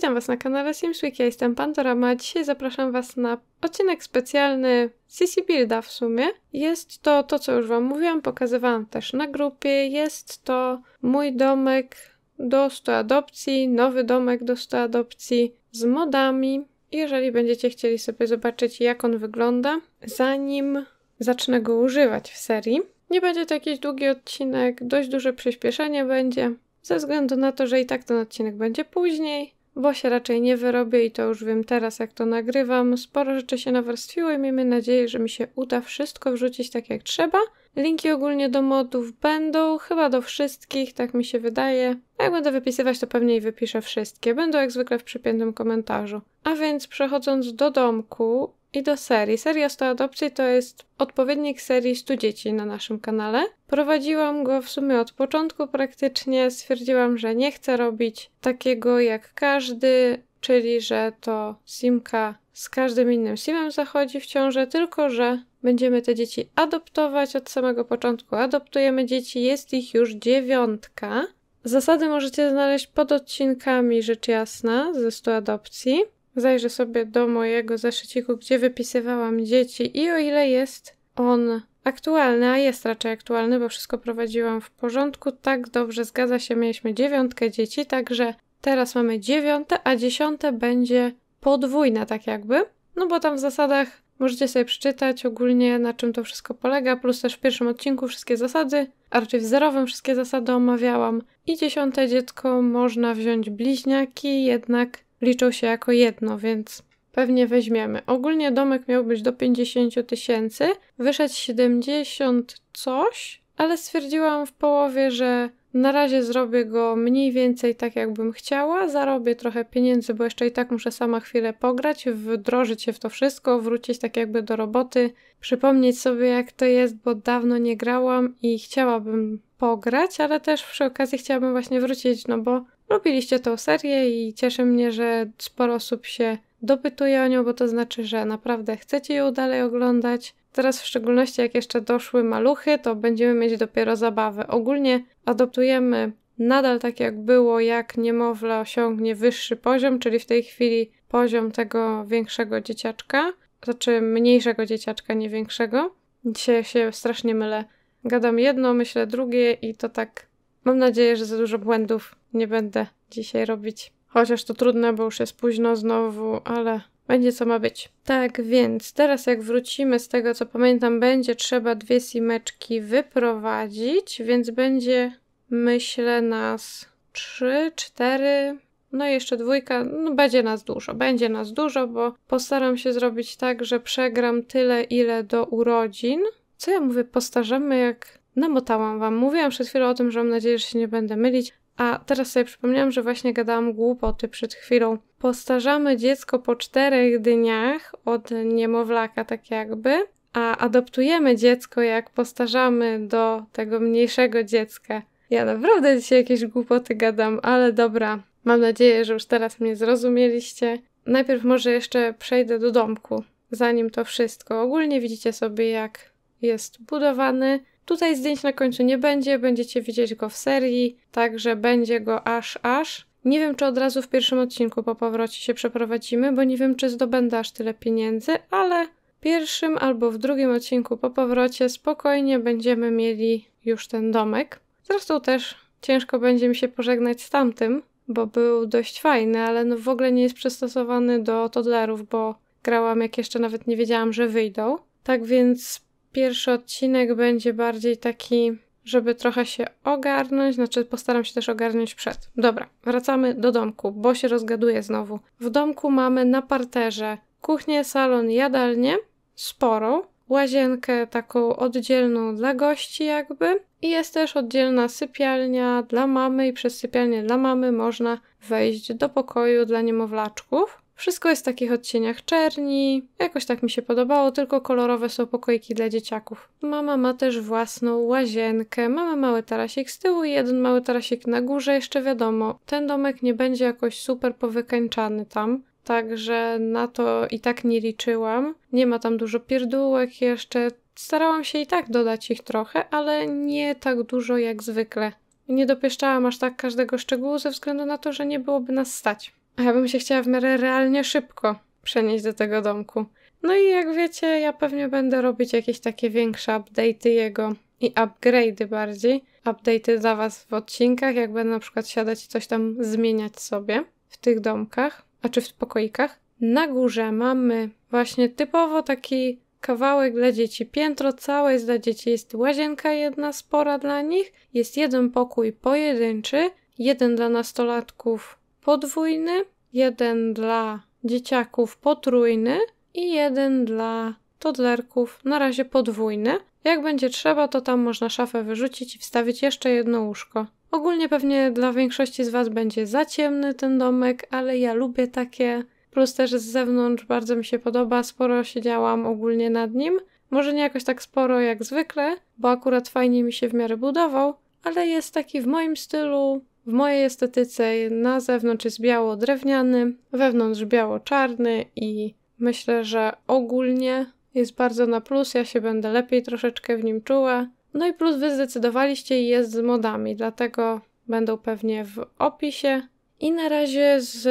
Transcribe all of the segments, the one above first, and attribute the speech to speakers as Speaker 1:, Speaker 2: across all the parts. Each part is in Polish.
Speaker 1: Witam Was na kanale SimsWeek, ja jestem Pandorama, a dzisiaj zapraszam Was na odcinek specjalny CC Builda w sumie. Jest to to, co już Wam mówiłam, pokazywałam też na grupie, jest to mój domek do 100 adopcji, nowy domek do 100 adopcji z modami. Jeżeli będziecie chcieli sobie zobaczyć, jak on wygląda, zanim zacznę go używać w serii, nie będzie to jakiś długi odcinek, dość duże przyspieszenie będzie, ze względu na to, że i tak ten odcinek będzie później, bo się raczej nie wyrobię i to już wiem teraz, jak to nagrywam. Sporo rzeczy się nawarstwiło i miejmy nadzieję, że mi się uda wszystko wrzucić tak jak trzeba. Linki ogólnie do modów będą, chyba do wszystkich, tak mi się wydaje. Jak będę wypisywać, to pewnie i wypiszę wszystkie. Będą jak zwykle w przypiętym komentarzu. A więc przechodząc do domku, i do serii. Seria 100 adopcji to jest odpowiednik serii 100 dzieci na naszym kanale. Prowadziłam go w sumie od początku praktycznie. Stwierdziłam, że nie chcę robić takiego jak każdy, czyli że to simka z każdym innym simem zachodzi w ciążę, tylko że będziemy te dzieci adoptować od samego początku. Adoptujemy dzieci, jest ich już dziewiątka. Zasady możecie znaleźć pod odcinkami, rzecz jasna, ze 100 adopcji. Zajrzę sobie do mojego zeszyciku, gdzie wypisywałam dzieci i o ile jest on aktualny, a jest raczej aktualny, bo wszystko prowadziłam w porządku, tak dobrze zgadza się, mieliśmy dziewiątkę dzieci, także teraz mamy dziewiąte, a dziesiąte będzie podwójne tak jakby, no bo tam w zasadach możecie sobie przeczytać ogólnie na czym to wszystko polega, plus też w pierwszym odcinku wszystkie zasady, a raczej w zerowym wszystkie zasady omawiałam. I dziesiąte dziecko można wziąć bliźniaki, jednak liczą się jako jedno, więc pewnie weźmiemy. Ogólnie domek miał być do 50 tysięcy, wyszedł 70 coś, ale stwierdziłam w połowie, że na razie zrobię go mniej więcej tak, jakbym chciała. Zarobię trochę pieniędzy, bo jeszcze i tak muszę sama chwilę pograć, wdrożyć się w to wszystko, wrócić tak jakby do roboty, przypomnieć sobie, jak to jest, bo dawno nie grałam i chciałabym pograć, ale też przy okazji chciałabym właśnie wrócić, no bo lubiliście tą serię i cieszy mnie, że sporo osób się dopytuje o nią, bo to znaczy, że naprawdę chcecie ją dalej oglądać. Teraz w szczególności jak jeszcze doszły maluchy, to będziemy mieć dopiero zabawę. Ogólnie adoptujemy nadal tak jak było, jak niemowlę osiągnie wyższy poziom, czyli w tej chwili poziom tego większego dzieciaczka, znaczy mniejszego dzieciaczka, nie większego. Dzisiaj się strasznie mylę. Gadam jedno, myślę drugie i to tak mam nadzieję, że za dużo błędów nie będę dzisiaj robić. Chociaż to trudne, bo już jest późno znowu, ale będzie co ma być. Tak więc teraz jak wrócimy z tego co pamiętam, będzie trzeba dwie simeczki wyprowadzić, więc będzie myślę nas trzy, cztery, no i jeszcze dwójka, no będzie nas dużo, będzie nas dużo, bo postaram się zrobić tak, że przegram tyle ile do urodzin. Co ja mówię, postarzamy jak namotałam wam. Mówiłam przed chwilą o tym, że mam nadzieję, że się nie będę mylić. A teraz sobie przypomniałam, że właśnie gadałam głupoty przed chwilą. Postarzamy dziecko po czterech dniach od niemowlaka, tak jakby, a adoptujemy dziecko, jak postarzamy do tego mniejszego dziecka. Ja naprawdę dzisiaj jakieś głupoty gadam, ale dobra. Mam nadzieję, że już teraz mnie zrozumieliście. Najpierw może jeszcze przejdę do domku, zanim to wszystko. Ogólnie widzicie sobie, jak jest budowany. Tutaj zdjęć na końcu nie będzie, będziecie widzieć go w serii, także będzie go aż aż. Nie wiem, czy od razu w pierwszym odcinku po powrocie się przeprowadzimy, bo nie wiem, czy zdobędę aż tyle pieniędzy, ale w pierwszym albo w drugim odcinku po powrocie spokojnie będziemy mieli już ten domek. Zresztą też ciężko będzie mi się pożegnać z tamtym, bo był dość fajny, ale no w ogóle nie jest przystosowany do toddlerów, bo grałam jak jeszcze nawet nie wiedziałam, że wyjdą. Tak więc Pierwszy odcinek będzie bardziej taki, żeby trochę się ogarnąć, znaczy postaram się też ogarnąć przed. Dobra, wracamy do domku, bo się rozgaduję znowu. W domku mamy na parterze kuchnię, salon, jadalnię, sporą, łazienkę taką oddzielną dla gości jakby i jest też oddzielna sypialnia dla mamy i przez sypialnię dla mamy można wejść do pokoju dla niemowlaczków. Wszystko jest w takich odcieniach czerni. Jakoś tak mi się podobało, tylko kolorowe są pokoiki dla dzieciaków. Mama ma też własną łazienkę. Mamy mały tarasik z tyłu i jeden mały tarasik na górze. Jeszcze wiadomo, ten domek nie będzie jakoś super powykańczany tam. Także na to i tak nie liczyłam. Nie ma tam dużo pierdółek jeszcze. Starałam się i tak dodać ich trochę, ale nie tak dużo jak zwykle. Nie dopieszczałam aż tak każdego szczegółu ze względu na to, że nie byłoby nas stać. A ja bym się chciała w miarę realnie szybko przenieść do tego domku. No i jak wiecie, ja pewnie będę robić jakieś takie większe update'y jego i upgrade'y bardziej. Update'y dla was w odcinkach, jak będę na przykład siadać i coś tam zmieniać sobie w tych domkach, a czy w pokoikach. Na górze mamy właśnie typowo taki kawałek dla dzieci. Piętro całe jest dla dzieci. Jest łazienka jedna spora dla nich, jest jeden pokój pojedynczy, jeden dla nastolatków podwójny, jeden dla dzieciaków potrójny i jeden dla toddlerków, na razie podwójny. Jak będzie trzeba, to tam można szafę wyrzucić i wstawić jeszcze jedno łóżko. Ogólnie pewnie dla większości z Was będzie za ciemny ten domek, ale ja lubię takie. Plus też z zewnątrz bardzo mi się podoba, sporo siedziałam ogólnie nad nim. Może nie jakoś tak sporo jak zwykle, bo akurat fajnie mi się w miarę budował, ale jest taki w moim stylu, w mojej estetyce. Na zewnątrz jest biało-drewniany, wewnątrz biało-czarny i myślę, że ogólnie jest bardzo na plus. Ja się będę lepiej troszeczkę w nim czuła. No i plus wy zdecydowaliście i jest z modami, dlatego będą pewnie w opisie. I na razie z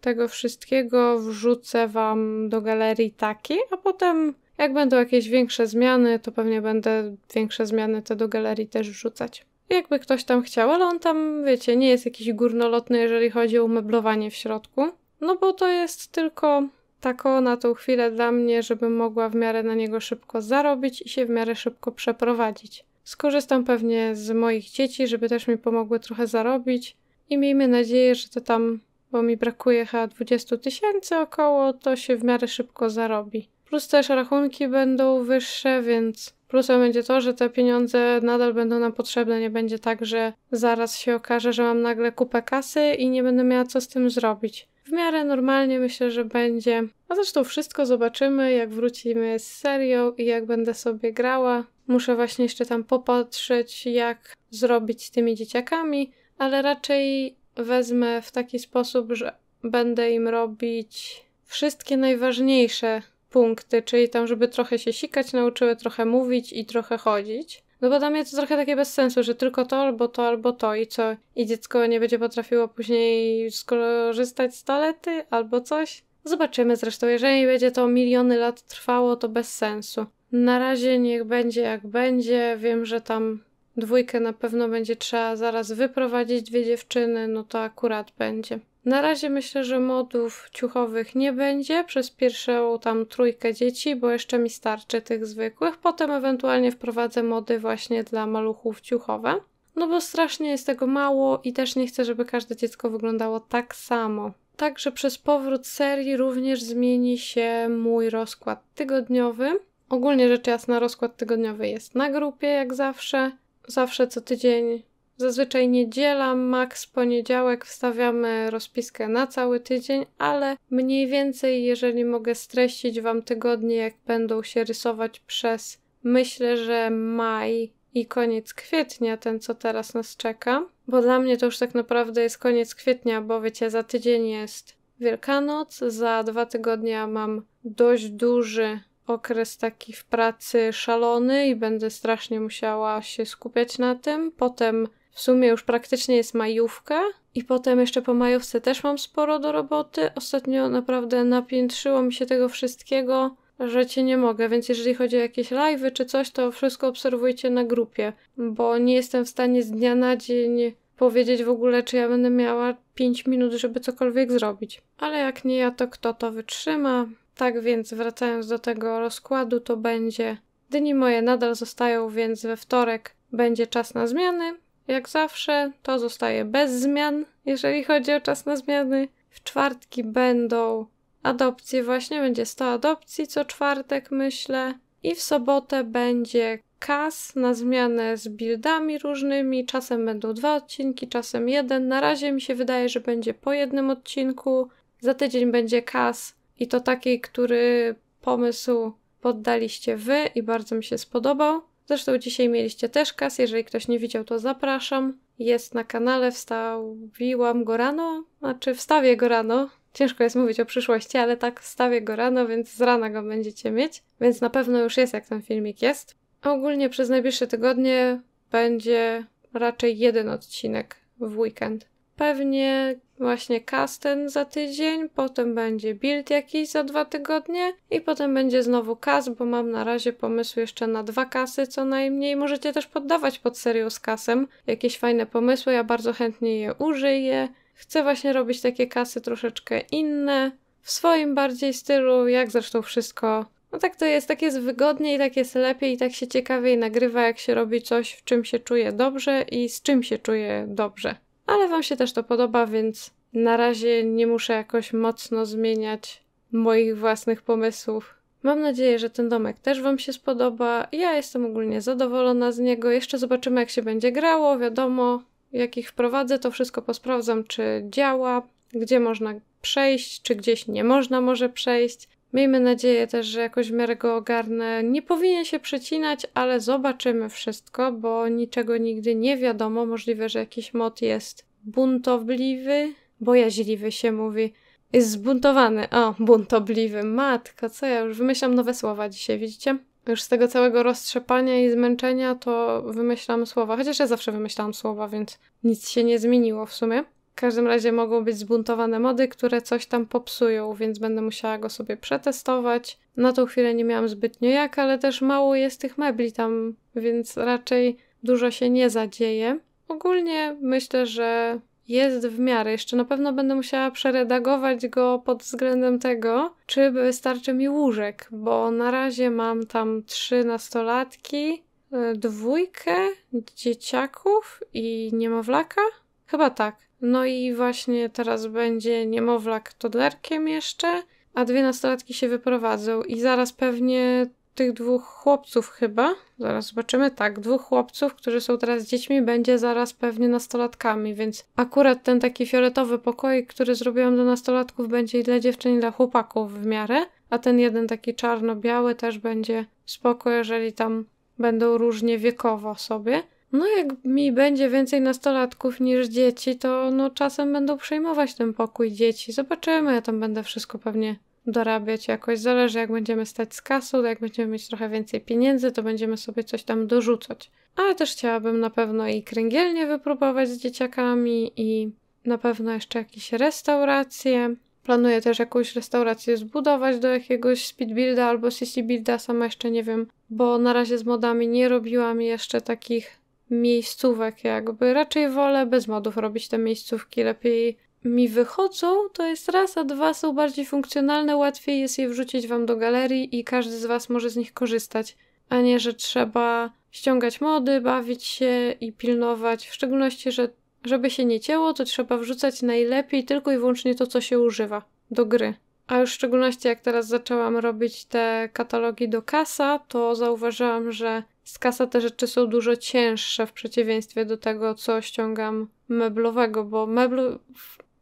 Speaker 1: tego wszystkiego wrzucę wam do galerii taki, a potem jak będą jakieś większe zmiany, to pewnie będę większe zmiany te do galerii też wrzucać. Jakby ktoś tam chciał, ale on tam, wiecie, nie jest jakiś górnolotny, jeżeli chodzi o umeblowanie w środku. No bo to jest tylko tako na tą chwilę dla mnie, żebym mogła w miarę na niego szybko zarobić i się w miarę szybko przeprowadzić. Skorzystam pewnie z moich dzieci, żeby też mi pomogły trochę zarobić i miejmy nadzieję, że to tam, bo mi brakuje chyba 20 tysięcy około, to się w miarę szybko zarobi. Plus też rachunki będą wyższe, więc plusem będzie to, że te pieniądze nadal będą nam potrzebne. Nie będzie tak, że zaraz się okaże, że mam nagle kupę kasy i nie będę miała co z tym zrobić w miarę normalnie myślę, że będzie. A zresztą wszystko zobaczymy, jak wrócimy z serią i jak będę sobie grała. Muszę właśnie jeszcze tam popatrzeć, jak zrobić z tymi dzieciakami, ale raczej wezmę w taki sposób, że będę im robić wszystkie najważniejsze punkty, czyli tam, żeby trochę się sikać nauczyły, trochę mówić i trochę chodzić. No bo dla mnie to trochę takie bez sensu, że tylko to, albo to, albo to i co? I dziecko nie będzie potrafiło później skorzystać z toalety albo coś? Zobaczymy zresztą, jeżeli będzie to miliony lat trwało, to bez sensu. Na razie niech będzie jak będzie. Wiem, że tam dwójkę na pewno będzie trzeba zaraz wyprowadzić dwie dziewczyny, no to akurat będzie. Na razie myślę, że modów ciuchowych nie będzie przez pierwszą tam trójkę dzieci, bo jeszcze mi starczy tych zwykłych. Potem ewentualnie wprowadzę mody właśnie dla maluchów ciuchowe. No bo strasznie jest tego mało i też nie chcę, żeby każde dziecko wyglądało tak samo. Także przez powrót serii również zmieni się mój rozkład tygodniowy. Ogólnie rzecz jasna, rozkład tygodniowy jest na grupie, jak zawsze. Zawsze co tydzień Zazwyczaj niedziela, max poniedziałek wstawiamy rozpiskę na cały tydzień, ale mniej więcej, jeżeli mogę streścić Wam tygodnie, jak będą się rysować przez myślę, że maj i koniec kwietnia, ten co teraz nas czeka, bo dla mnie to już tak naprawdę jest koniec kwietnia, bo wiecie, za tydzień jest Wielkanoc, za dwa tygodnie mam dość duży okres taki w pracy szalony i będę strasznie musiała się skupiać na tym. Potem w sumie już praktycznie jest majówka i potem jeszcze po majówce też mam sporo do roboty. Ostatnio naprawdę napiętrzyło mi się tego wszystkiego, że cię nie mogę, więc jeżeli chodzi o jakieś live'y czy coś, to wszystko obserwujcie na grupie, bo nie jestem w stanie z dnia na dzień powiedzieć w ogóle, czy ja będę miała 5 minut, żeby cokolwiek zrobić. Ale jak nie ja, to kto to wytrzyma? Tak więc wracając do tego rozkładu, to będzie dni moje nadal zostają, więc we wtorek będzie czas na zmiany, jak zawsze to zostaje bez zmian, jeżeli chodzi o czas na zmiany. W czwartki będą adopcje, właśnie będzie 100 adopcji co czwartek, myślę. I w sobotę będzie kas na zmianę z buildami różnymi. Czasem będą dwa odcinki, czasem jeden. Na razie mi się wydaje, że będzie po jednym odcinku. Za tydzień będzie kas i to taki, który pomysł poddaliście wy i bardzo mi się spodobał. Zresztą dzisiaj mieliście też kas, jeżeli ktoś nie widział, to zapraszam. Jest na kanale, wstawiłam go rano, znaczy wstawię go rano. Ciężko jest mówić o przyszłości, ale tak wstawię go rano, więc z rana go będziecie mieć. Więc na pewno już jest, jak ten filmik jest. Ogólnie przez najbliższe tygodnie będzie raczej jeden odcinek w weekend. Pewnie właśnie cast ten za tydzień, potem będzie build jakiś za dwa tygodnie i potem będzie znowu cast, bo mam na razie pomysł jeszcze na dwa kasy co najmniej. Możecie też poddawać pod serią z kasem jakieś fajne pomysły, ja bardzo chętnie je użyję. Chcę właśnie robić takie kasy troszeczkę inne, w swoim bardziej stylu, jak zresztą wszystko. No tak to jest, tak jest wygodniej, tak jest lepiej, tak się ciekawiej nagrywa, jak się robi coś, w czym się czuje dobrze i z czym się czuje dobrze. Ale Wam się też to podoba, więc na razie nie muszę jakoś mocno zmieniać moich własnych pomysłów. Mam nadzieję, że ten domek też Wam się spodoba. Ja jestem ogólnie zadowolona z niego. Jeszcze zobaczymy, jak się będzie grało. Wiadomo, jak ich wprowadzę, to wszystko posprawdzam, czy działa, gdzie można przejść, czy gdzieś nie można może przejść. Miejmy nadzieję też, że jakoś w miarę go ogarnę. Nie powinien się przecinać, ale zobaczymy wszystko, bo niczego nigdy nie wiadomo. Możliwe, że jakiś mod jest buntobliwy, bojaźliwy się mówi. Jest zbuntowany. O, buntobliwy. Matka, co ja już wymyślam nowe słowa dzisiaj, widzicie? Już z tego całego roztrzepania i zmęczenia to wymyślam słowa. Chociaż ja zawsze wymyślałam słowa, więc nic się nie zmieniło w sumie. W każdym razie mogą być zbuntowane mody, które coś tam popsują, więc będę musiała go sobie przetestować. Na tą chwilę nie miałam zbytnio jak, ale też mało jest tych mebli tam, więc raczej dużo się nie zadzieje. Ogólnie myślę, że jest w miarę. Jeszcze na pewno będę musiała przeredagować go pod względem tego, czy wystarczy mi łóżek, bo na razie mam tam trzy nastolatki, e, dwójkę dzieciaków i niemowlaka. Chyba tak. No i właśnie teraz będzie niemowlak toddlerkiem jeszcze, a dwie nastolatki się wyprowadzą. I zaraz pewnie tych dwóch chłopców chyba, zaraz zobaczymy, tak, dwóch chłopców, którzy są teraz dziećmi, będzie zaraz pewnie nastolatkami, więc akurat ten taki fioletowy pokój, który zrobiłam do nastolatków, będzie i dla dziewczyn, i dla chłopaków w miarę, a ten jeden taki czarno-biały też będzie spoko, jeżeli tam będą różnie wiekowo sobie. No jak mi będzie więcej nastolatków niż dzieci, to no czasem będą przejmować ten pokój dzieci. Zobaczymy, ja tam będę wszystko pewnie dorabiać jakoś. Zależy jak będziemy stać z kasą, jak będziemy mieć trochę więcej pieniędzy, to będziemy sobie coś tam dorzucać. Ale też chciałabym na pewno i kręgielnie wypróbować z dzieciakami i na pewno jeszcze jakieś restauracje. Planuję też jakąś restaurację zbudować do jakiegoś speedbuilda albo CC builda, sama jeszcze nie wiem, bo na razie z modami nie robiłam jeszcze takich miejscówek jakby. Raczej wolę bez modów robić te miejscówki, lepiej mi wychodzą, to jest raz, a dwa są bardziej funkcjonalne, łatwiej jest je wrzucić wam do galerii i każdy z was może z nich korzystać, a nie, że trzeba ściągać mody, bawić się i pilnować, w szczególności, że żeby się nie cięło, to trzeba wrzucać najlepiej tylko i wyłącznie to, co się używa do gry. A już w szczególności jak teraz zaczęłam robić te katalogi do kasa, to zauważyłam, że z kasa te rzeczy są dużo cięższe w przeciwieństwie do tego, co ściągam meblowego, bo meblu,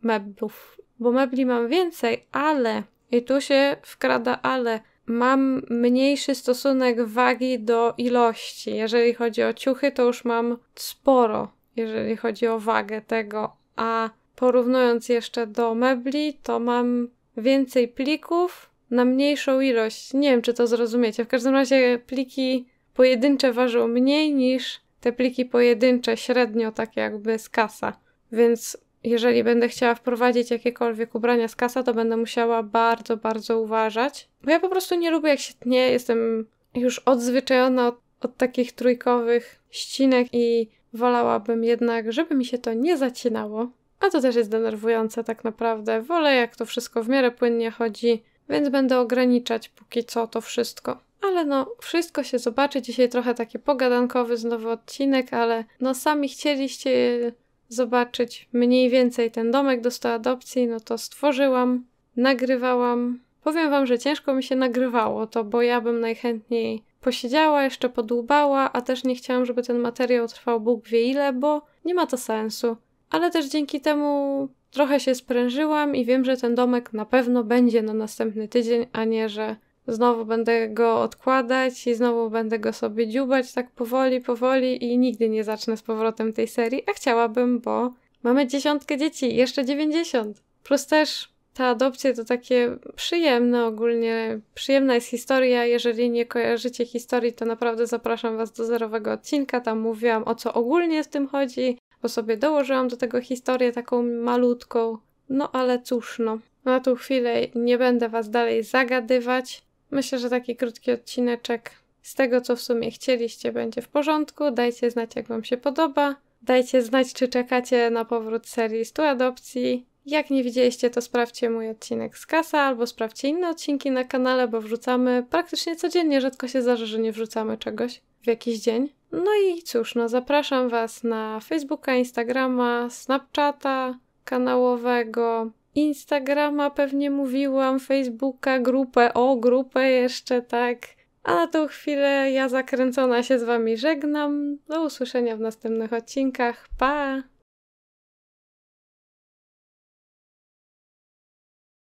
Speaker 1: meblów, bo mebli mam więcej, ale i tu się wkrada ale mam mniejszy stosunek wagi do ilości. Jeżeli chodzi o ciuchy, to już mam sporo, jeżeli chodzi o wagę tego, a porównując jeszcze do mebli, to mam więcej plików na mniejszą ilość. Nie wiem, czy to zrozumiecie. W każdym razie pliki pojedyncze ważą mniej niż te pliki pojedyncze średnio tak jakby z kasa. Więc jeżeli będę chciała wprowadzić jakiekolwiek ubrania z kasa, to będę musiała bardzo, bardzo uważać. Bo ja po prostu nie lubię, jak się tnie. Jestem już odzwyczajona od, od takich trójkowych ścinek i wolałabym jednak, żeby mi się to nie zacinało. A to też jest denerwujące tak naprawdę. Wolę, jak to wszystko w miarę płynnie chodzi, więc będę ograniczać póki co to wszystko. Ale no, wszystko się zobaczy. Dzisiaj trochę taki pogadankowy znowu odcinek, ale no sami chcieliście zobaczyć mniej więcej ten domek do adopcji, no to stworzyłam, nagrywałam. Powiem wam, że ciężko mi się nagrywało to, bo ja bym najchętniej posiedziała, jeszcze podłubała, a też nie chciałam, żeby ten materiał trwał Bóg wie ile, bo nie ma to sensu. Ale też dzięki temu trochę się sprężyłam i wiem, że ten domek na pewno będzie na następny tydzień, a nie, że znowu będę go odkładać i znowu będę go sobie dziubać tak powoli, powoli i nigdy nie zacznę z powrotem tej serii, a chciałabym, bo mamy dziesiątkę dzieci, jeszcze dziewięćdziesiąt. Plus też ta adopcja to takie przyjemne ogólnie, przyjemna jest historia. Jeżeli nie kojarzycie historii, to naprawdę zapraszam Was do zerowego odcinka. Tam mówiłam o co ogólnie w tym chodzi, bo sobie dołożyłam do tego historię taką malutką. No ale cóż, no. Na tą chwilę nie będę was dalej zagadywać. Myślę, że taki krótki odcineczek z tego, co w sumie chcieliście, będzie w porządku. Dajcie znać, jak wam się podoba. Dajcie znać, czy czekacie na powrót serii 100 adopcji. Jak nie widzieliście, to sprawdźcie mój odcinek z kasa albo sprawdźcie inne odcinki na kanale, bo wrzucamy praktycznie codziennie. Rzadko się zdarza, że nie wrzucamy czegoś w jakiś dzień. No i cóż, no zapraszam Was na Facebooka, Instagrama, Snapchata kanałowego, Instagrama pewnie mówiłam, Facebooka, grupę, o grupę jeszcze, tak. A na tą chwilę ja zakręcona się z Wami żegnam. Do usłyszenia w następnych odcinkach. Pa!